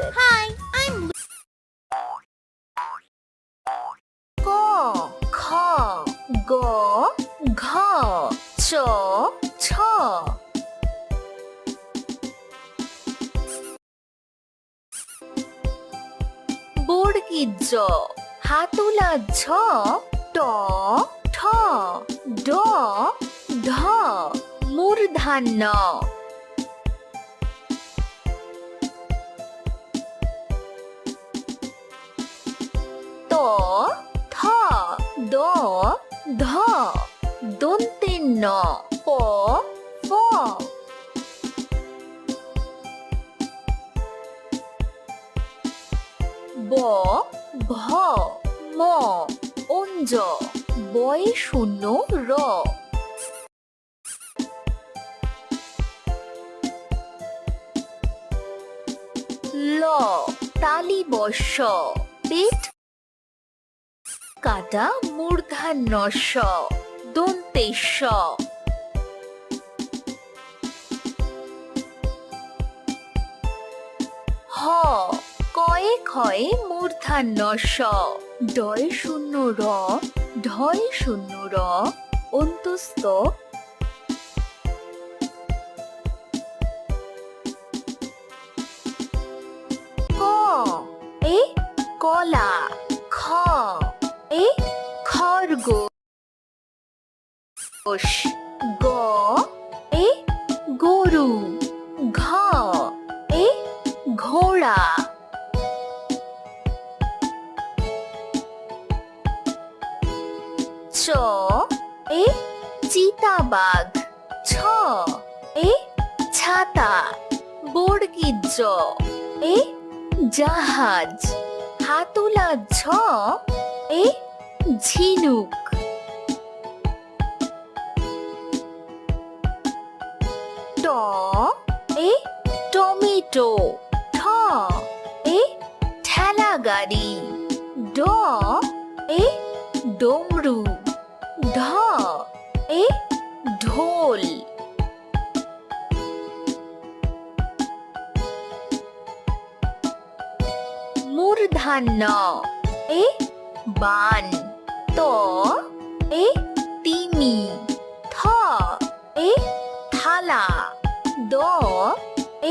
Hi, I'm ক খ গ ঘ চ ছ বর্গীর জ হাতুলা ঝ ট ঠ ড ঢ মূর্ধান্য দ, ধ, দন্তেন্ন, প, ফ। ব ভ ম, অঞ্জ, বয় শূন্য, র। ল, তালি বর্ষ, পেট কাটা মূর্ধান্য স দন্তেশ। হ, কয়ে ক্ষয়ে মূর্ধান্য স ডয় শূন্য র, ঢয় শূন্য র, অন্তস্থ। ক, এ, কলা। খরগোশ গ, এ গরু। ঘ, এ ঘোড়া। চ, এ চিতাবাঘ। ছ, এ ছাতা। বর্গীর জ এ জাহাজ। হাতুলা ঝ, এ ঝিনুক। এ, টমেটো। ঠ, এ ঠেলা গাড়ি ড, এ, ডমরু। ঢ এ, ঢোল। মূর্ধান্য, এ, বান। ত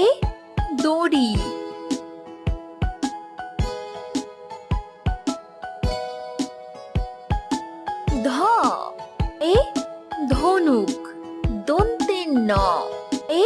এ দড়ি। ধ এ ধনুক। দন্তের ন এ